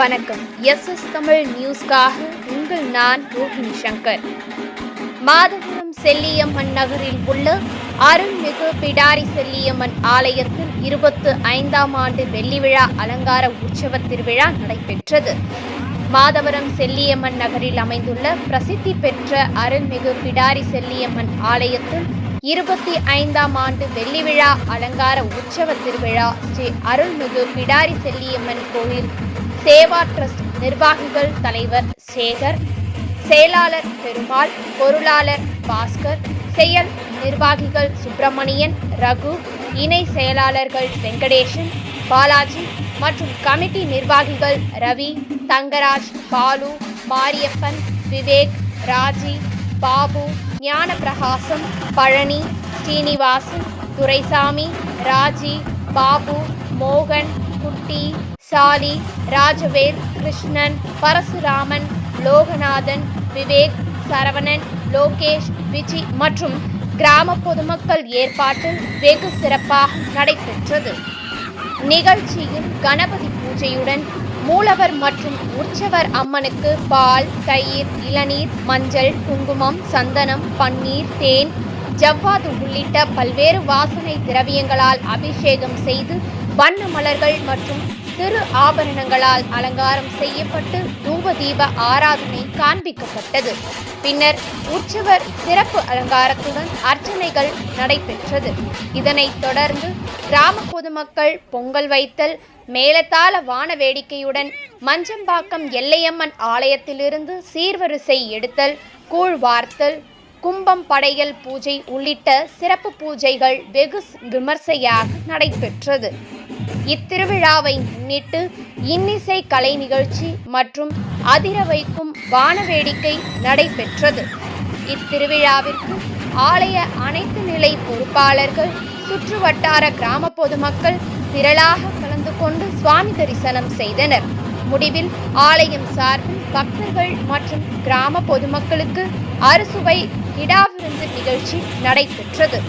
வணக்கம். S S Tamil நியூஸ்க்காக உங்கள் நான் ரோஹிணி சங்கர். மாதவரம் செல்லியம்மன் நகரில் உள்ள அருள்மிகு பிடாரி செல்லியம்மன் ஆலயத்தில் இருபத்து ஐந்தாம் ஆண்டு வெள்ளி விழா அலங்கார உற்சவ திருவிழா நடைபெற்றது. மாதவரம் செல்லியம்மன் நகரில் அமைந்துள்ள பிரசித்தி பெற்ற அருள்மிகு பிடாரி செல்லியம்மன் ஆலயத்தில் இருபத்தி ஐந்தாம் ஆண்டு வெள்ளி விழா அலங்கார உற்சவ திருவிழா ஸ்ரீ அருள்மிகு பிடாரி செல்லியம்மன் கோயில் சேவா ட்ரஸ்ட் நிர்வாகிகள் தலைவர் சேகர் செயலாளர் பெருமாள் பொருளாளர் பாஸ்கர் செயல் நிர்வாகிகள் சுப்பிரமணியன் ரகு இணை செயலாளர்கள் வெங்கடேஷன் பாலாஜி மற்றும் கமிட்டி நிர்வாகிகள் ரவி தங்கராஜ் பாலு மாரியப்பன் விவேக் ராஜி பாபு ஞானப்பிரகாசம் பழனி ஸ்ரீனிவாசன் துரைசாமி ராஜி பாபு மோகன் குட்டி சாலி ராஜவேல் கிருஷ்ணன் பரசுராமன் லோகநாதன் விவேக் சரவணன் லோகேஷ் விஜி மற்றும் கிராம பொதுமக்கள் ஏற்பாட்டில் வெகு சிறப்பாக நடைபெற்றது. நிகழ்ச்சியில் கணபதி பூஜையுடன் மூலவர் மற்றும் உற்சவர் அம்மனுக்கு பால் தயிர் இளநீர் மஞ்சள் குங்குமம் சந்தனம் பன்னீர் தேன் ஜவ்வாது உள்ளிட்ட பல்வேறு வாசனை திரவியங்களால் அபிஷேகம் செய்து வண்ண மலர்கள் மற்றும் திரு ஆபரணங்களால் அலங்காரம் செய்யப்பட்டு தூப தீப ஆராதனை காண்பிக்கப்பட்டது. பின்னர் உற்சவர் சிறப்பு அலங்காரத்துடன் அர்ச்சனைகள் நடைபெற்றது. இதனைத் தொடர்ந்து கிராம பொதுமக்கள் பொங்கல் வைத்தல் மேலத்தால வான வேடிக்கையுடன் மஞ்சம்பாக்கம் எல்லையம்மன் ஆலயத்திலிருந்து சீர்வரிசை எடுத்தல் கூழ் வார்த்தல் கும்பம் படையல் பூஜை உள்ளிட்ட சிறப்பு பூஜைகள் வெகு விமர்சையாக நடைபெற்றது. இத்திருவிழாவை முன்னிட்டு இன்னிசை கலை நிகழ்ச்சி மற்றும் அதிர வைக்கும் வானவேடிக்கை நடைபெற்றது. இத்திருவிழாவிற்கு ஆலய அனைத்து நிலை பொறுப்பாளர்கள் சுற்றுவட்டார கிராம பொதுமக்கள் திரளாக கலந்து கொண்டு சுவாமி தரிசனம் செய்தனர். முடிவில் ஆலயம் சார்பில் பக்தர்கள் மற்றும் கிராம பொதுமக்களுக்கு அறுசுவை இடாவிருந்து நிகழ்ச்சி நடைபெற்றது.